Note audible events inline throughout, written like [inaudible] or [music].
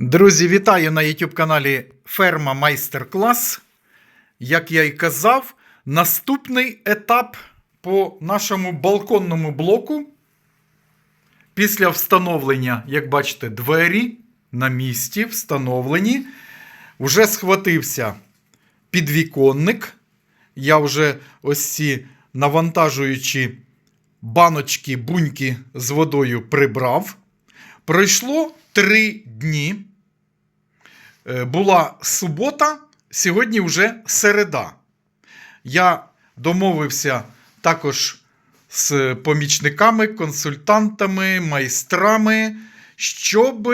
Друзі, вітаю на YouTube каналі Ферма Майстер Клас. Як я і казав, наступний етап по нашому балконному блоку. Після встановлення, як бачите, двері на місці встановлені. Вже схватився підвіконник. Я вже ось ці навантажуючі баночки, буньки з водою прибрав. Пройшло три дні. Е, Була субота, сьогодні вже середа. Я домовився також з помічниками, консультантами, майстрами, щоб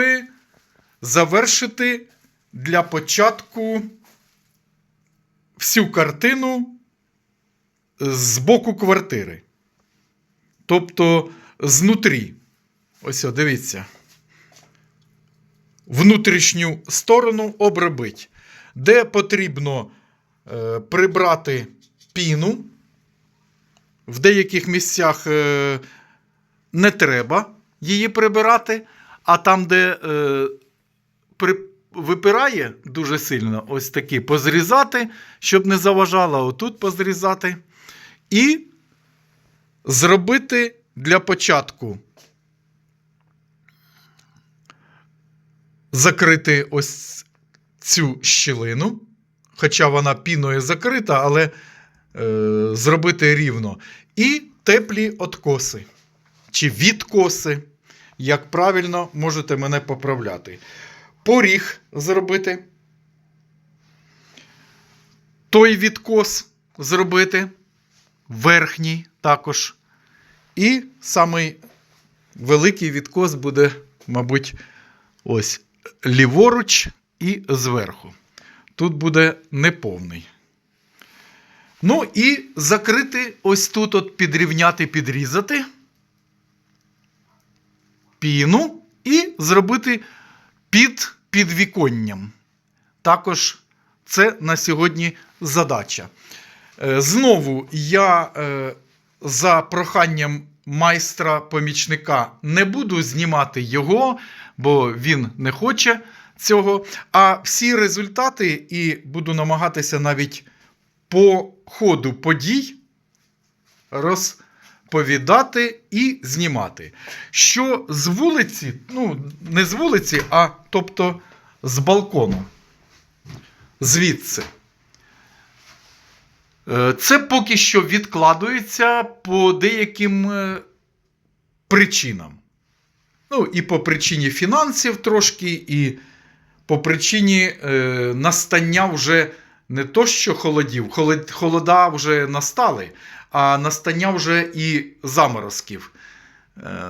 завершити для початку всю картину з боку квартири. Тобто знутрі. Ось, о, дивіться. Внутрішню сторону обробить. Де потрібно е, прибрати піну. В деяких місцях е, не треба її прибирати, а там, де е, при, випирає дуже сильно, ось такі позрізати, щоб не заважало, отут позрізати. І зробити для початку закрити ось цю щілину, хоча вона піною закрита, але е, зробити рівно. І теплі откоси. Чи відкоси, як правильно можете мене поправляти. Поріг зробити. Той відкос зробити. Верхній також. І самий великий відкос буде, мабуть, ось ліворуч і зверху. Тут буде неповний. Ну і закрити ось тут, от підрівняти, підрізати піну і зробити під підвіконням. Також це на сьогодні задача. Е, Знову я е, за проханням майстра-помічника не буду знімати його, бо він не хоче цього. А всі результати, і буду намагатися навіть по ходу подій розповідати і знімати. Що з вулиці, ну, не з вулиці, а тобто з балкону. Звідси. Е, Це поки що відкладується по деяким е, причинам. Ну, і по причині фінансів трошки, і по причині е, настання вже не то, що холодів, холода вже настали, а настання вже і заморозків.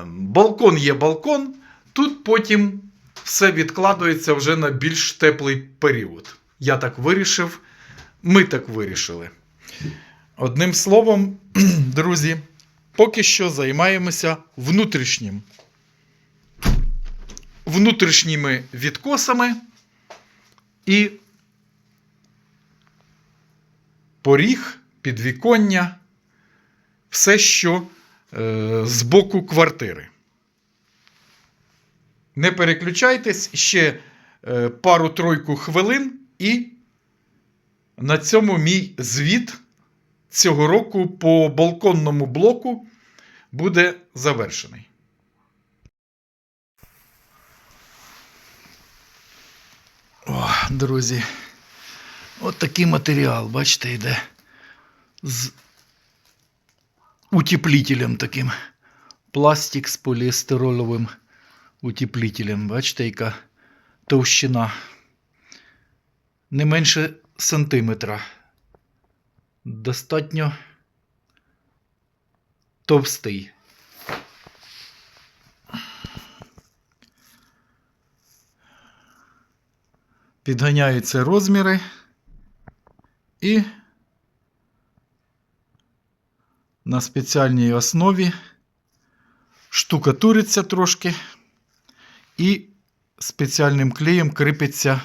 Балкон є балкон, тут потім все відкладується вже на більш теплий період. Я так вирішив, ми так вирішили. Одним словом, [clears throat] друзі, поки що займаємося внутрішнім. Внутрішніми відкосами і поріг, підвіконня, все, що е, з боку квартири. Не переключайтесь ще е, пару-тройку хвилин, і на цьому мій звіт цього року по балконному блоку буде завершений. О, друзі, от такий матеріал, бачите, йде з утеплителем таким. Пластик з поліестероловим утеплителем. Бачите, яка товщина. Не менше сантиметра. Достатньо товстий. Підганяються розміри і на спеціальній основі штукатуриться трошки і спеціальним клеєм кріпиться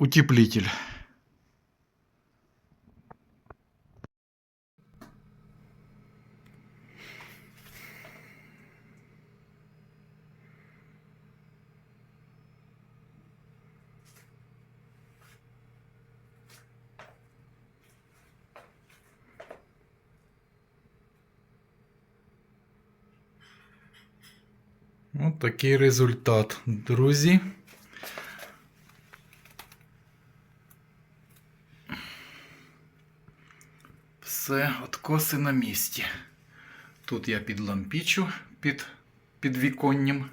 утеплитель. Вот такий результат, друзья. Все, откоси на місці. Тут я підлампічу під, під віконням.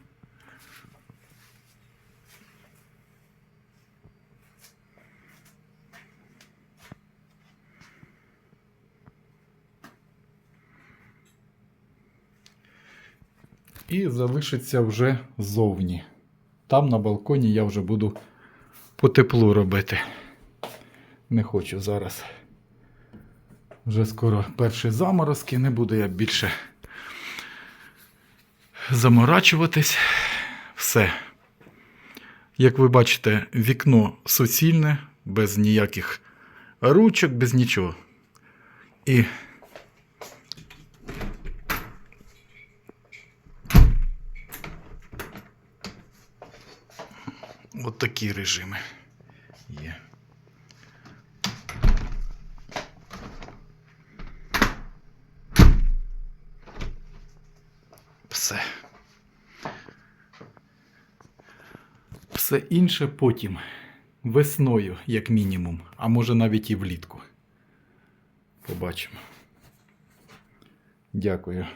І залишиться вже зовні. Там на балконі я вже буду по теплу робити. Не хочу зараз. Вже скоро перші заморозки, не буду я більше заморачуватись. Все. Як ви бачите, вікно суцільне, без ніяких ручок, без нічого. І от такі режими Все. Все інше потім. Весною, як мінімум, а може навіть і влітку. Побачимо. Дякую.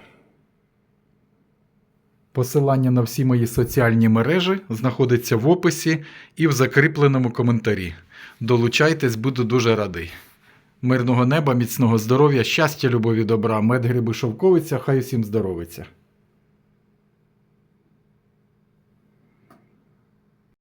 Посилання на всі мої соціальні мережі знаходиться в описі і в закріпленому коментарі. Долучайтесь, буду дуже радий. Мирного неба, міцного здоров'я, щастя, любові, добра, мед, гриби, шовковиця, хай усім здоровиться.